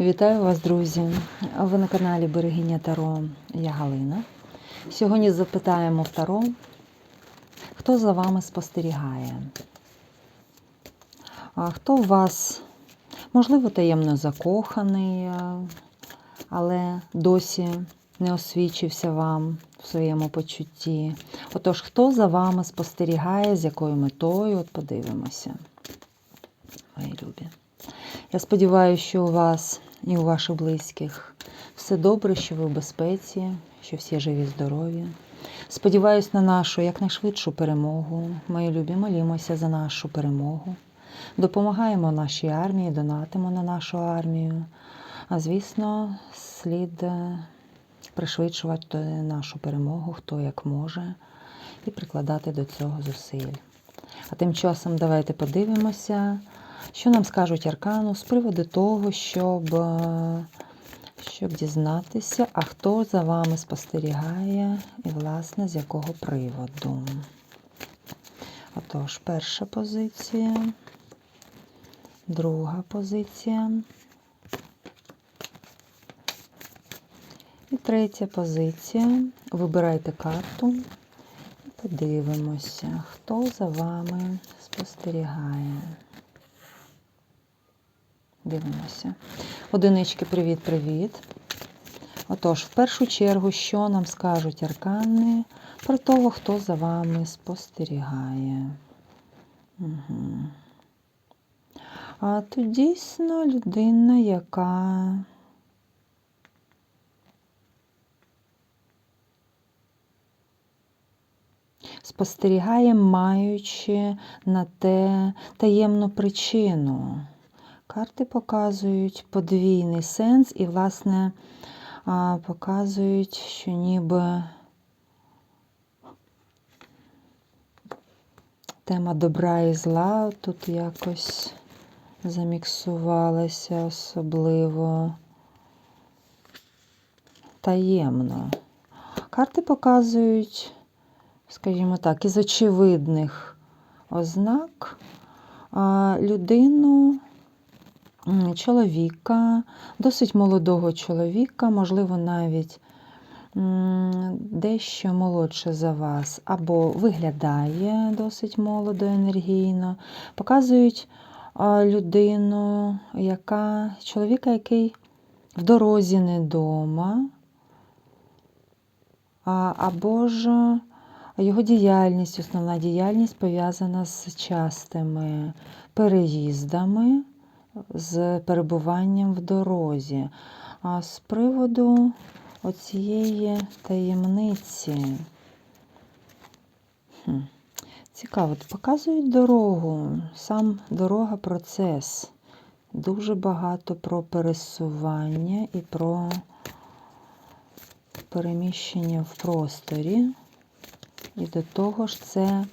Вітаю вас, друзі! Ви на каналі Берегиня Таро. Я Галина. Сьогодні запитаємо в Таро, хто за вами спостерігає? Хто в вас, можливо, таємно закоханий, але досі не освічився вам в своєму почутті? Отож, хто за вами спостерігає, з якою метою? От подивимося, мої любі. Я сподіваюся, що у вас і у ваших близьких все добре, що ви в безпеці, що всі живі, здорові. Сподіваюсь на нашу якнайшвидшу перемогу. Мої любі, молімося за нашу перемогу. Допомагаємо нашій армії, донатимо на нашу армію. А звісно, слід е, пришвидшувати нашу перемогу, хто як може, і прикладати до цього зусиль. А тим часом давайте подивимося. Що нам скажуть Аркану з приводу того, щоб е, щоб дізнатися, а хто за вами спостерігає і, власне, з якого приводу? Отож, перша позиція, друга позиція. І третя позиція. Вибирайте карту і подивимося, хто за вами спостерігає. Дивимося. Одинички, привіт-привіт. Отож, в першу чергу, що нам скажуть аркани про того, хто за вами спостерігає. Угу. А тут дійсно людина, яка спостерігає, маючи на те таємну причину. Карти показують подвійний сенс і, власне, показують, що ніби тема добра і зла тут якось заміксувалася особливо таємно. Карти показують, скажімо так, із очевидних ознак людину чоловіка, досить молодого чоловіка, можливо, навіть дещо молодше за вас, або виглядає досить молодо, енергійно, показують людину, яка, чоловіка, який в дорозі не вдома, або ж його діяльність, основна діяльність пов'язана з частими переїздами з перебуванням в дорозі. А з приводу оцієї таємниці. Хм. Цікаво, показують дорогу, сам дорога процес. Дуже багато про пересування і про переміщення в просторі. І до того ж це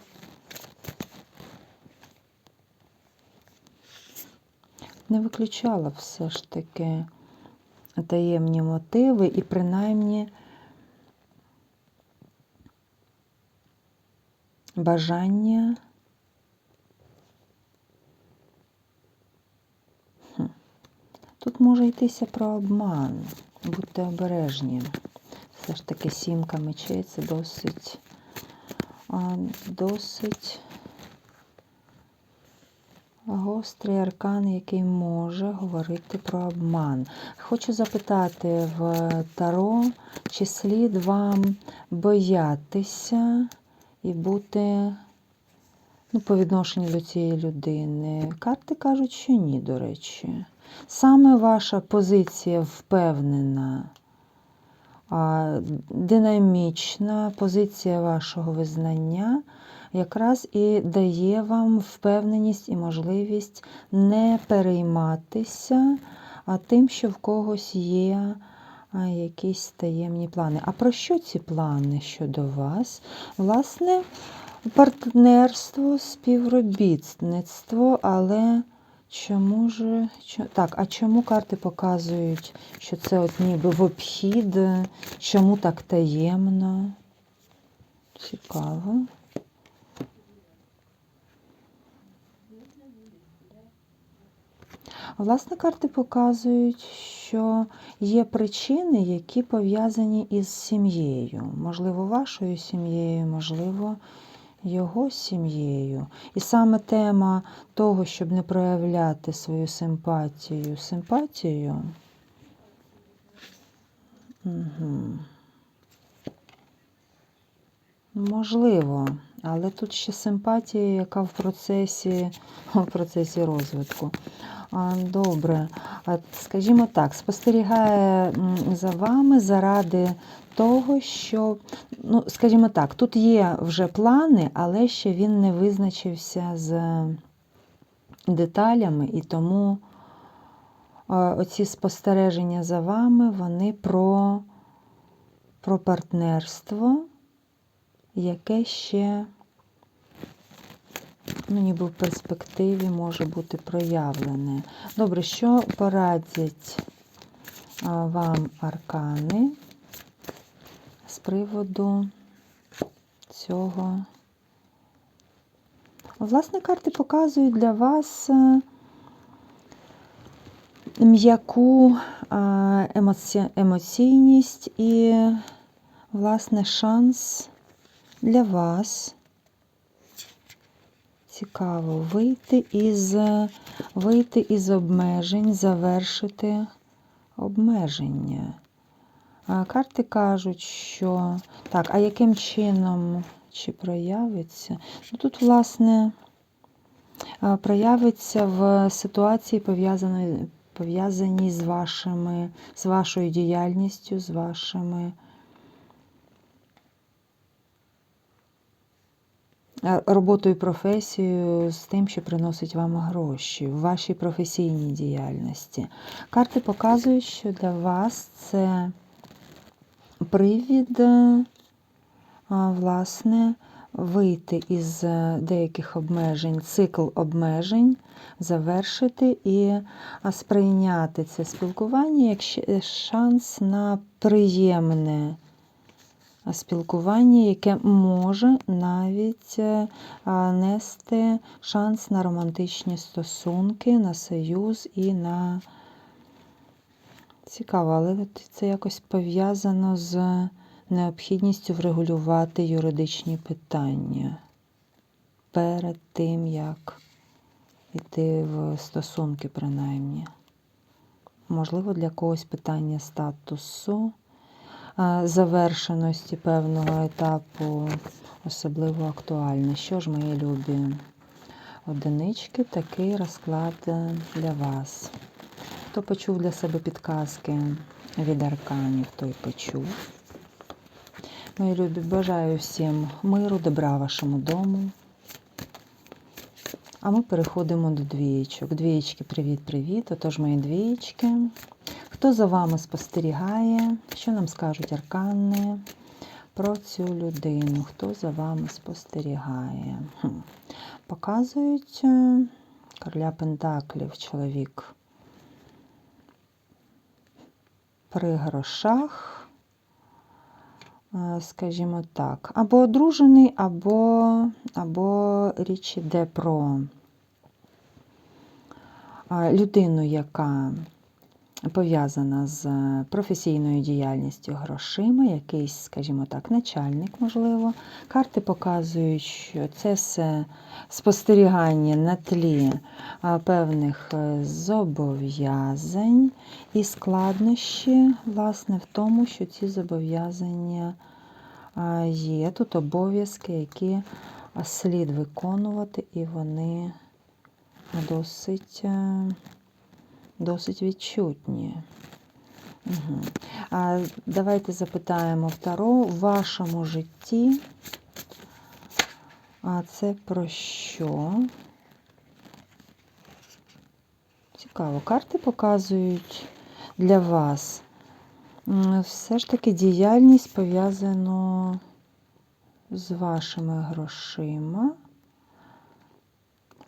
не виключала все ж таки таємні мотиви і принаймні бажання. Тут може йтися про обман, будьте обережні. Все ж таки сімка мечей це досить, досить Гострий аркан, який може говорити про обман. Хочу запитати в Таро, чи слід вам боятися і бути ну, по відношенню до цієї людини. Карти кажуть, що ні, до речі. Саме ваша позиція впевнена, динамічна позиція вашого визнання якраз і дає вам впевненість і можливість не перейматися тим, що в когось є якісь таємні плани. А про що ці плани щодо вас? Власне, партнерство, співробітництво, але. Чому ж. Так, а чому карти показують, що це от ніби в обхід? Чому так таємно? Цікаво. Власне, карти показують, що є причини, які пов'язані із сім'єю. Можливо, вашою сім'єю, можливо, його сім'єю. І саме тема того, щоб не проявляти свою симпатію, симпатію. Угу. Можливо, але тут ще симпатія, яка в процесі, в процесі розвитку. Добре, скажімо так, спостерігає за вами заради того, що, ну, скажімо так, тут є вже плани, але ще він не визначився з деталями, і тому оці спостереження за вами, вони про, про партнерство яке ще, ну, ніби в перспективі може бути проявлене. Добре, що порадять вам аркани з приводу цього? Власне, карти показують для вас е, м'яку емоці... емоційність і, власне, шанс для вас цікаво вийти із, вийти із обмежень, завершити обмеження. А карти кажуть, що так, а яким чином чи проявиться? Ну, Тут, власне, проявиться в ситуації, пов'язаній з вашими, з вашою діяльністю, з вашими роботою, професією, з тим, що приносить вам гроші в вашій професійній діяльності. Карти показують, що для вас це привід, е, власне, вийти із е, деяких обмежень, цикл обмежень, завершити і сприйняти це спілкування як шанс на приємне спілкування, яке може навіть е, нести шанс на романтичні стосунки, на союз і на цікаво, але це якось пов'язано з необхідністю врегулювати юридичні питання перед тим, як йти в стосунки, принаймні. Можливо, для когось питання статусу завершеності певного етапу особливо актуальне. Що ж, мої любі одинички, такий розклад для вас. Хто почув для себе підказки від арканів, той почув. Мої любі, бажаю всім миру, добра вашому дому. А ми переходимо до двієчок. Двієчки, привіт-привіт. Отож, мої двієчки. Хто за вами спостерігає? Що нам скажуть аркани про цю людину? Хто за вами спостерігає? Хм. Показують е, короля Пентаклів чоловік при грошах, е, скажімо так, або одружений, або, або річ йде про е, людину, яка пов'язана з професійною діяльністю грошима, якийсь, скажімо так, начальник, можливо. Карти показують, що це все спостерігання на тлі певних е, зобов'язань і складнощі, власне, в тому, що ці зобов'язання є. Тут обов'язки, які слід виконувати, і вони досить. Досить відчутні. Угу. А Давайте запитаємо Таро, в вашому житті. А це про що? Цікаво, карти показують для вас. Все ж таки діяльність пов'язана з вашими грошима.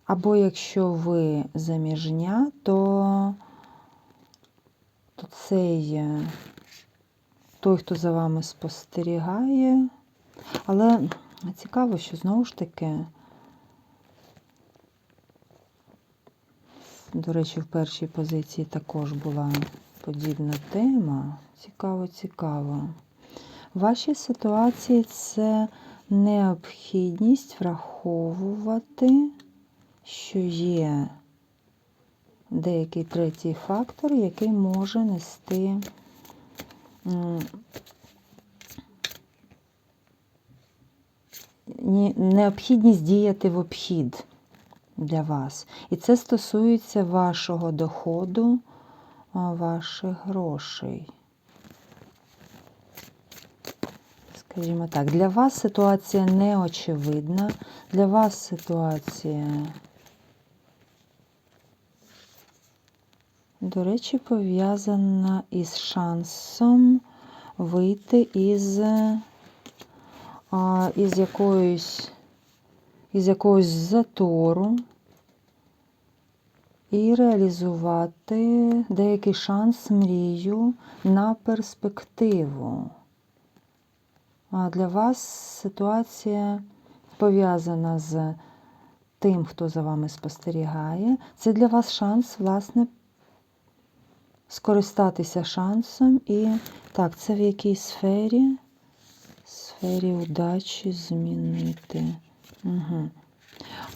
Або якщо ви заміжня, то, то цей той, хто за вами спостерігає. Але цікаво, що знову ж таки До речі, в першій позиції також була подібна тема. Цікаво, цікаво. В вашій ситуації це необхідність враховувати, що є деякий третій фактор, який може нести необхідність діяти в обхід для вас. І це стосується вашого доходу, ваших грошей. Скажімо так, для вас ситуація неочевидна, для вас ситуація, до речі, пов'язана із шансом вийти із, із якоїсь із якогось затору і реалізувати деякий шанс, мрію на перспективу. А для вас ситуація пов'язана з тим, хто за вами спостерігає. Це для вас шанс, власне, скористатися шансом. І так, це в якій сфері? Сфері удачі змінити. Угу.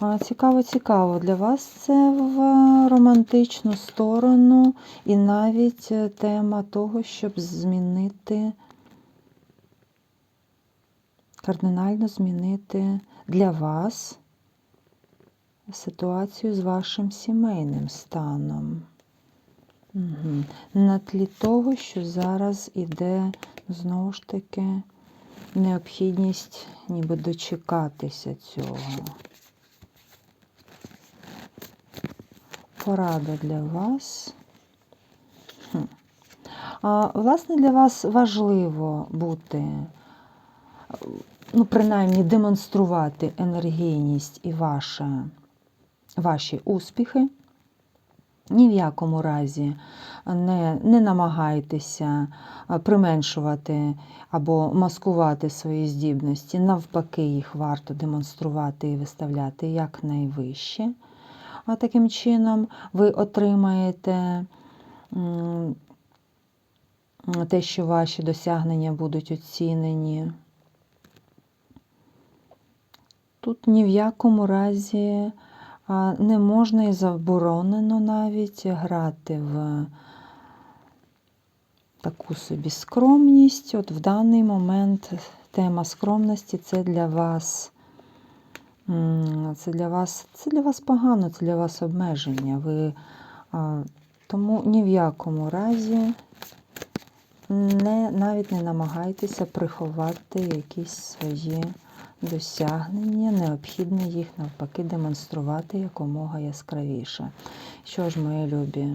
А, цікаво, цікаво. Для вас це в романтичну сторону і навіть е, тема того, щоб змінити, кардинально змінити для вас ситуацію з вашим сімейним станом. На тлі того, що зараз іде знову ж таки необхідність ніби дочекатися цього. Порада для вас. А, власне, для вас важливо бути, ну, принаймні, демонструвати енергійність і ваше, ваші успіхи. Ні в якому разі не, не намагайтеся применшувати або маскувати свої здібності. Навпаки, їх варто демонструвати і виставляти якнайвище. А таким чином ви отримаєте те, що ваші досягнення будуть оцінені. Тут ні в якому разі не можна і заборонено навіть грати в таку собі скромність. От в даний момент тема скромності це для вас. Це для вас, це для вас погано, це для вас обмеження. Ви, а, тому ні в якому разі не, навіть не намагайтеся приховати якісь свої досягнення, необхідно їх навпаки демонструвати якомога яскравіше. Що ж, мої любі,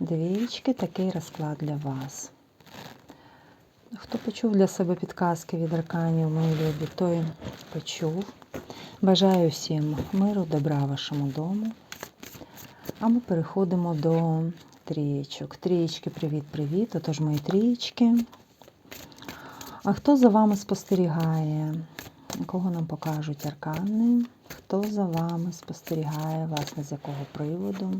двічки, такий розклад для вас. Хто почув для себе підказки від арканів, мої любі, той почув. Бажаю всім миру, добра вашому дому. А ми переходимо до трієчок. Трієчки, привіт-привіт. Отож, мої трієчки. А хто за вами спостерігає? Кого нам покажуть аркани? Хто за вами спостерігає, власне, з якого приводу?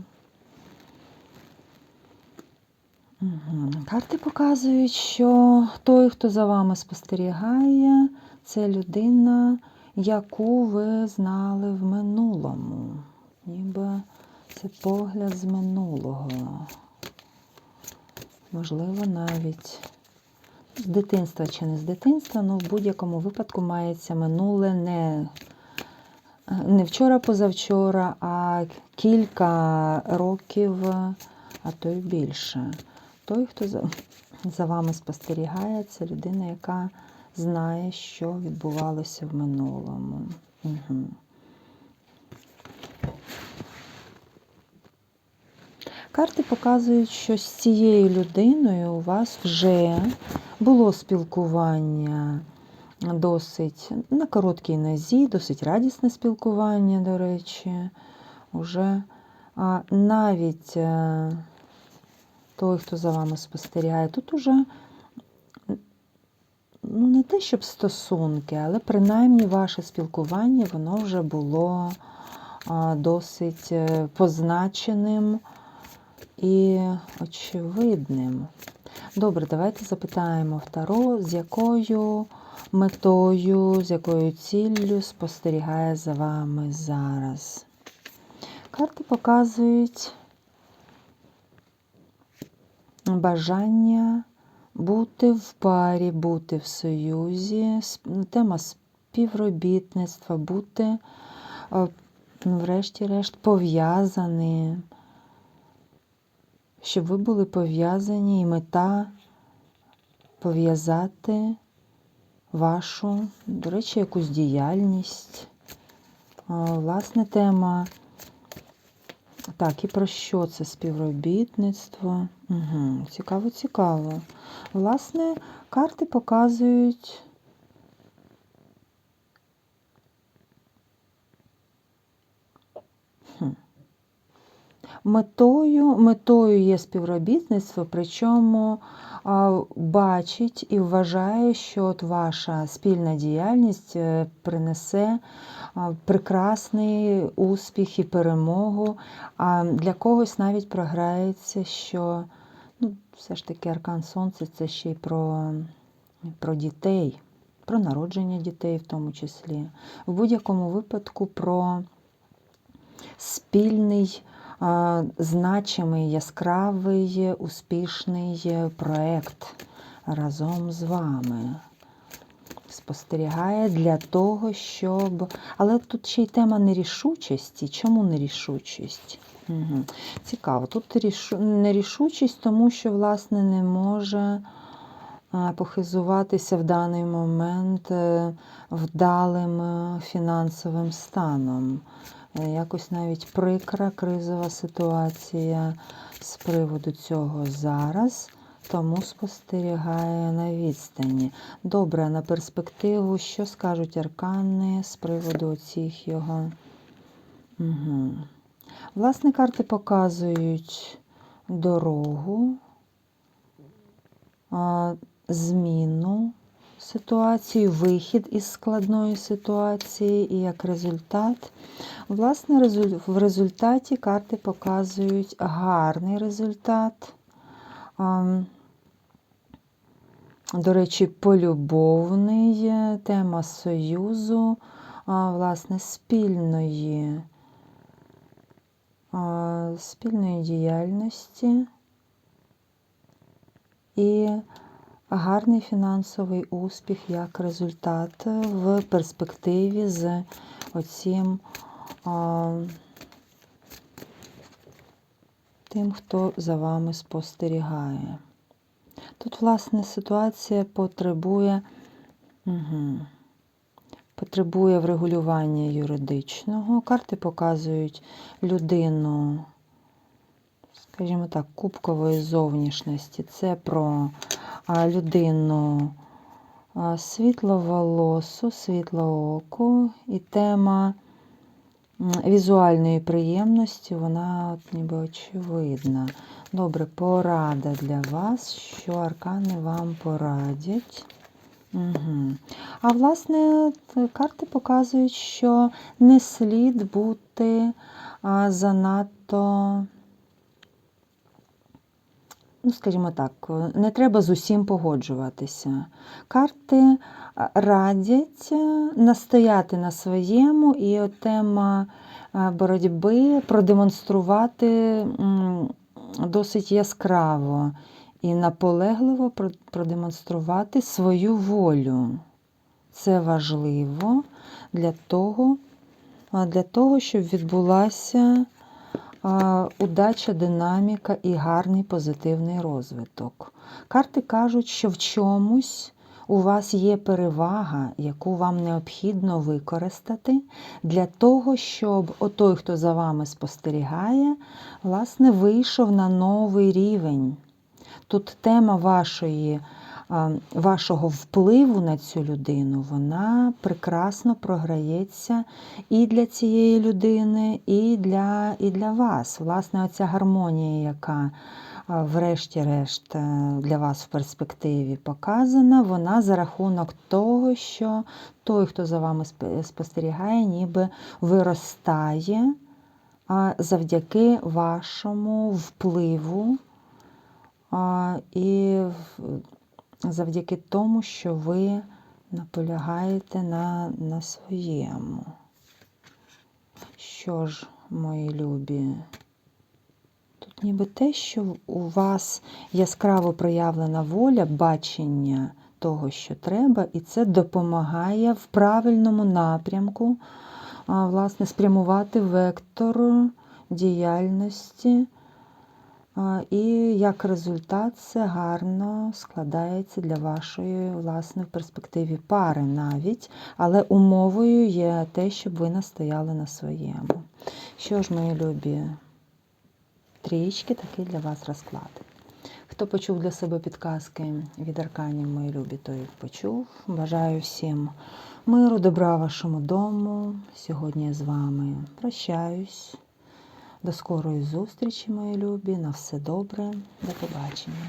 Угу. Карти показують, що той, хто за вами спостерігає, це людина, яку ви знали в минулому. Ніби це погляд з минулого. Можливо, навіть з дитинства чи не з дитинства, але в будь-якому випадку мається минуле не, не вчора-позавчора, а кілька років, а то й більше. Той, хто за, за вами спостерігає, це людина, яка знає, що відбувалося в минулому. Угу. Карти показують, що з цією людиною у вас вже було спілкування досить на короткій нозі, досить радісне спілкування, до речі. Уже а навіть е, той, хто за вами спостерігає, тут уже ну, не те, щоб стосунки, але принаймні ваше спілкування, воно вже було досить е, позначеним і очевидним. Добре, давайте запитаємо Таро, з якою метою, з якою ціллю спостерігає за вами зараз. Карти показують бажання бути в парі, бути в союзі, тема співробітництва, бути, е, ну, врешті-решт, пов'язані, щоб ви були пов'язані і мета пов'язати вашу, до речі, якусь діяльність. Власне, тема. Так, і про що це співробітництво? Угу, цікаво, цікаво. Власне, карти показують. Метою, метою є співробітництво, причому бачить і вважає, що от ваша спільна діяльність е, принесе прекрасний успіх і перемогу. А для когось навіть програється, що ну, все ж таки Аркан Сонце це ще й про, про дітей, про народження дітей в тому числі. В будь-якому випадку про спільний значимий, яскравий, успішний проект разом з вами. Спостерігає для того, щоб. Але тут ще й тема нерішучості. Чому нерішучість? Угу. Цікаво. Тут рішу... нерішучість, тому що, власне, не може похизуватися в даний момент е, вдалим е, фінансовим станом. Е, Якось навіть прикра кризова ситуація з приводу цього зараз, тому спостерігає на відстані. Добре, на перспективу, що скажуть аркани з приводу цих його. Угу. Власне, карти показують дорогу, зміну ситуації, вихід із складної ситуації, і як результат, власне, в результаті карти показують гарний результат. До речі, полюбовний е, тема союзу, власне, спільної, спільної діяльності і гарний фінансовий успіх як результат в перспективі з оцім тим, хто за вами спостерігає. Тут, власне, ситуація потребує, угу, потребує врегулювання юридичного. Карти показують людину, скажімо так, кубкової зовнішності. Це про людину світловолосу, світлооку і тема візуальної приємності, вона от ніби очевидна. Добре, порада для вас, що аркани вам порадять. Угу. А власне, карти показують, що не слід бути занадто, ну, скажімо так, не треба з усім погоджуватися. Карти радять е, настояти на своєму, і от тема боротьби продемонструвати досить яскраво і наполегливо продемонструвати свою волю. Це важливо для того, для того щоб відбулася удача, динаміка і гарний позитивний розвиток. Карти кажуть, що в чомусь у вас є перевага, яку вам необхідно використати для того, щоб отой, хто за вами спостерігає, власне, вийшов на новий рівень. Тут тема вашої вашого впливу на цю людину, вона прекрасно програється і для цієї людини, і для, і для вас. Власне, оця гармонія, яка врешті-решт е, для вас в перспективі показана, вона за рахунок того, що той, хто за вами спостерігає, ніби виростає завдяки вашому впливу і завдяки тому, що ви наполягаєте на, на своєму. Що ж, мої любі, тут ніби те, що у вас яскраво проявлена воля, бачення того, що треба, і це допомагає в правильному напрямку власне, спрямувати вектор діяльності. І як результат це гарно складається для вашої власне в перспективі пари навіть, але умовою є те, щоб ви настояли на своєму. Що ж, мої любі трієчки, такий для вас розклад. Хто почув для себе підказки від арканів, мої любі, той почув. Бажаю всім миру, добра вашому дому. Сьогодні я з вами прощаюсь. До скорої зустрічі, мої любі. На все добре. До побачення.